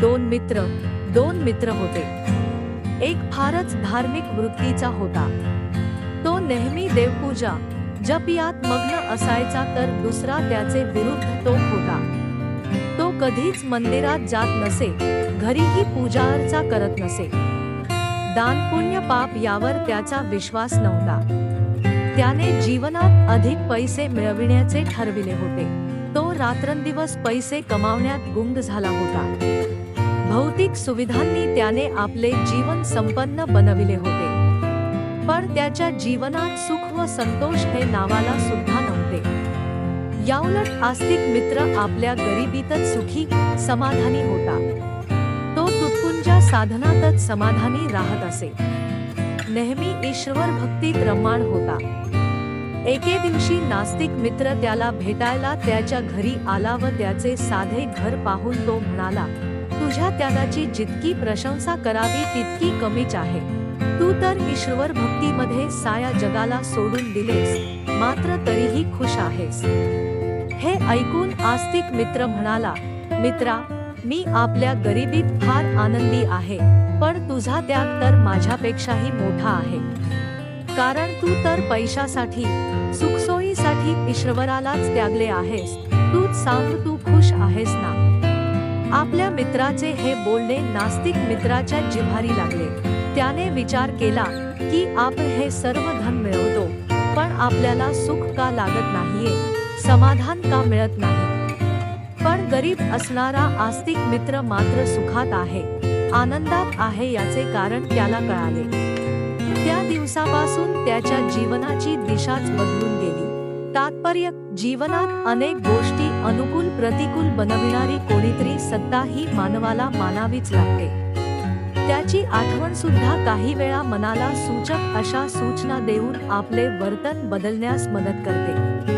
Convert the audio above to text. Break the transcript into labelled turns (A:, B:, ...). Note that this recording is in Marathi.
A: दोन मित्र दोन मित्र होते. एक फारच धार्मिक वृत्तीचा होता. तो नेहमी देवपूजा जपियात मग्न असायचा तर दुसरा त्याचे विरुद्ध तो होता. तो कधीच मंदिरात जात नसे घरीही पूजा अर्चा करत नसे. दान पुण्य पाप यावर त्याचा विश्वास नव्हता. त्याने जीवनात अधिक पैसे मिळविण्याचे ठरविले होते. तो रात्रंदिवस पैसे कमावण्यात गुंग झाला होता. भौतिक सुविधांनी त्याने आपले जीवन संपन्न बनविले होते. पण त्याच्या जीवनात सुख व संतोष हे नावाला सुद्धा नव्हते. याउलट आस्तिक मित्र आपल्या गरिबीतच सुखी समाधानी होता. तो तुटपुंजा साधनातच समाधानी राहत असे. नेहमी ईश्वर भक्तीत रममाण होता. एके दिवशी नास्तिक मित्र त्याला भेटायला त्याच्या घरी आला व त्याचे साधे घर पाहून तो म्हणाला तुझ्या त्यागाची जितकी प्रशंसा करावी तितकी कमीच आहे. तू तर ईश्वर भक्तीमध्ये साया जगाला सोडून दिलेस मात्र तरीही खुश आहेस. हे ऐकून आस्तिक मित्र म्हणाला मित्रा मी आपल्या गरिबीत फार आनंदी आहे पण तुझा त्याग तर माझ्यापेक्षाही मोठा आहे. कारण तू तर पैशासाठी सुखसोयीसाठी ईश्वरालाच त्यागले आहेस. तूच सांग तू खुश आहेस ना? आपल्या मित्राचे हे बोलणे नास्तिक मित्राच्या जिव्हारी लागले. त्याने विचार केला की आपण हे सर्व धन मिळवतो पण आपल्याला सुख का लागत नाहीये समाधान का मिळत नाही? पण गरीब असणारा आस्तिक मित्र मात्र सुखात आहे आनंदात आहे याचे कारण त्याला कळाले. त्या दिवसापासून त्याच्या जीवनाची दिशाच बदलून गेली. तात्पर्य जीवनात अनेक गोष्टी अनुकूल प्रतिकूल बनविणारी कोणीतरी सत्ता ही मानवाला मानावीच लागते. त्याची आठवण सुद्धा काही वेळा मनाला सूचक अशा सूचना देऊन आपले वर्तन बदलण्यास मदत करते.